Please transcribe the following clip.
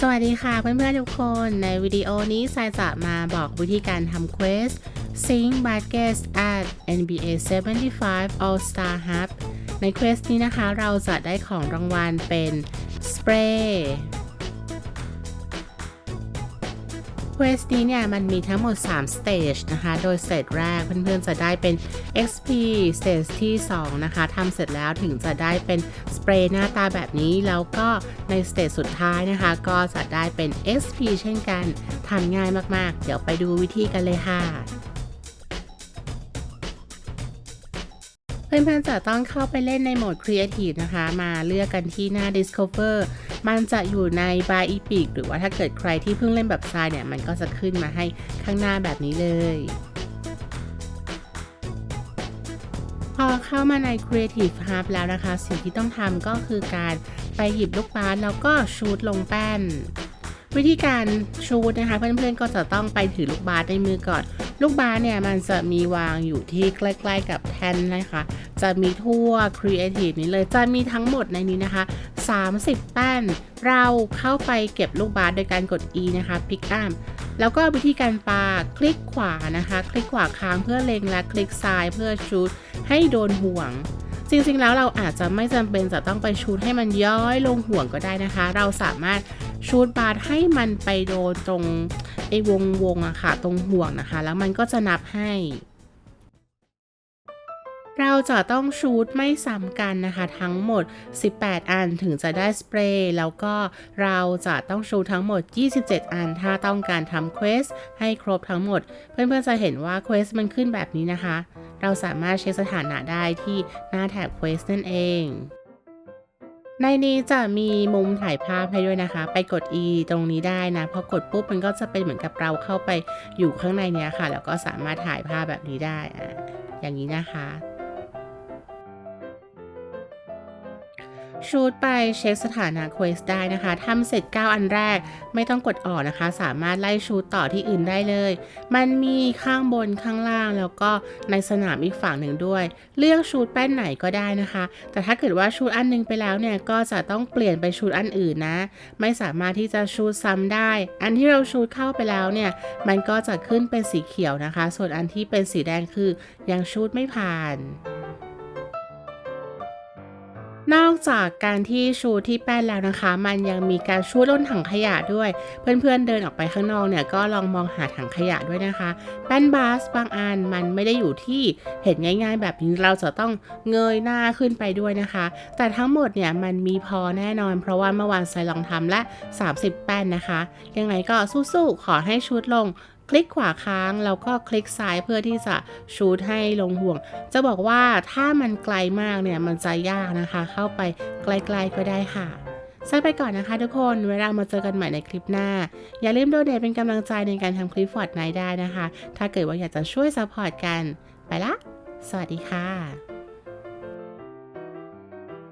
สวัสดีค่ะเพื่อนๆทุกคนในวิดีโอนี้สายจะมาบอกวิธีการทำเควส Sing Baskets at NBA 75 All Star Hub ในเควสนี้นะคะเราจะได้ของรางวัลเป็นสเปรย์ เควสนี้เนี่ยมันมีทั้งหมด 3 stage นะคะ โดยสเตจแรกเพื่อนๆจะได้เป็น XP stage ที่ 2 นะคะทำเสร็จแล้วถึงจะได้เป็นสเปรย์หน้าตาแบบนี้ แล้วก็ในสเตจสุดท้ายนะคะ ก็จะได้เป็น XP เช่นกันทำง่ายมากๆ เดี๋ยวไปดูวิธีกันเลยค่ะ เพื่อนๆจะต้องเข้าไปเล่นในโหมด Creative นะคะ มาเลือกกันที่หน้า Discover มันจะอยู่ใน By Epic หรือว่าถ้าเกิดใครที่เพิ่งเล่นแบบทรายเนี่ย มันก็จะขึ้นมาให้ข้างหน้าแบบนี้เลย พอเข้ามาใน Creative Hub แล้วนะคะ สิ่งที่ต้องทำก็คือการไปหยิบลูกบาสแล้วก็ชูดลงแป้น วิธีการชูดนะคะ เพื่อนๆก็จะต้องไปถือลูกบาสในมือก่อน ลูกบาสเนี่ยมันจะมีวางอยู่ที่ใกล้ๆกับแท่นนะคะ จะมีทั่ว Creative นี้เลย จะมีทั้งหมดในนี้นะคะ 30 แป้น เราเข้าไปเก็บลูกบาสโดยการกด E นะคะ Pick up แล้วก็วิธีการปาคลิกขวานะคะ คลิกขวาค้างเพื่อเล็งและคลิกซ้ายเพื่อชูดให้โดนห่วงจริงๆ แล้วเราอาจจะไม่จำเป็นจะต้องไปชูดให้มันย้อยลงห่วงก็ได้นะคะ เราสามารถชูดบาสให้มันไปโดนตรง อ้วงวงอะค่ะ ตรงห่วงนะคะ แล้วมันก็จะนับให้ เราจะต้องชูดไม่ซ้ำกันนะคะ ทั้งหมด 18 อันถึงจะได้สเปรย์แล้วก็เราจะต้องชูทั้งหมด 27 อัน ถ้าต้องการทำเควสให้ครบทั้งหมด เพื่อนๆจะเห็นว่าเควสมันขึ้นแบบนี้นะคะ เราสามารถเช็คสถานะได้ที่หน้าแท็บเควสนั่นเอง ในนี้จะมีมุมถ่ายภาพให้ด้วยนะคะ ไปกด E ตรงนี้ได้นะ พอกดปุ๊บมันก็จะเป็นเหมือนกับเราเข้าไปอยู่ข้างในเนี้ยค่ะ แล้วก็สามารถถ่ายภาพแบบนี้ได้อะอย่างนี้นะคะ ชูดไปเช็คสถานะเควสได้นะคะทำเสร็จ 9 อันแรกไม่ต้องกดออกนะคะ สามารถไล่ชูดต่อที่อื่นได้เลย มันมีข้างบนข้างล่างแล้วก็ในสนามอีกฝั่งหนึ่งด้วย เลือกชูดแป้นไหนก็ได้นะคะ แต่ถ้าเกิดว่าชูดอันหนึงไปแล้วเนี่ยก็จะต้องเปลี่ยนไปชูดอันอื่นนะ ไม่สามารถที่จะชูดซ้ำได้ อันที่เราชูดเข้าไปแล้วเนี่ยมันก็จะขึ้นเป็นสีเขียวนะคะ ส่วนอันที่เป็นสีแดงคือยังชูดไม่ผ่าน นอกจากการที่ชูที่แป้นแล้วนะคะ มันยังมีการชูล้นถังขยะด้วย เพื่อนๆเดินออกไปข้างนอกเนี่ยก็ลองมองหาถังขยะด้วยนะคะ แป้นบาสบางอันมันไม่ได้อยู่ที่เห็นง่ายๆ แบบนี้เราจะต้องเงยหน้าขึ้นไปด้วยนะคะ แต่ทั้งหมดเนี่ยมันมีพอแน่นอน เพราะว่าเมื่อวานไซลองทำและ 30 แป้นนะคะ ยังไงก็สู้ๆขอให้ชุดลง คลิกขวาค้างแล้วก็คลิกซ้ายเพื่อที่จะชูดให้ลงห่วง จะบอกว่าถ้ามันไกลมากเนี่ยมันจะยากนะคะ เข้าไปไกลๆก็ได้ค่ะสายไปก่อนนะคะทุกคนเวลามาเจอกันใหม่ในคลิปหน้า อย่าลืมโดเนทเป็นกำลังใจในการทำคลิปฟอร์ดไนได้นะคะ ถ้าเกิดว่าอยากจะช่วยซัพพอร์ตกัน ไปละ สวัสดีค่ะ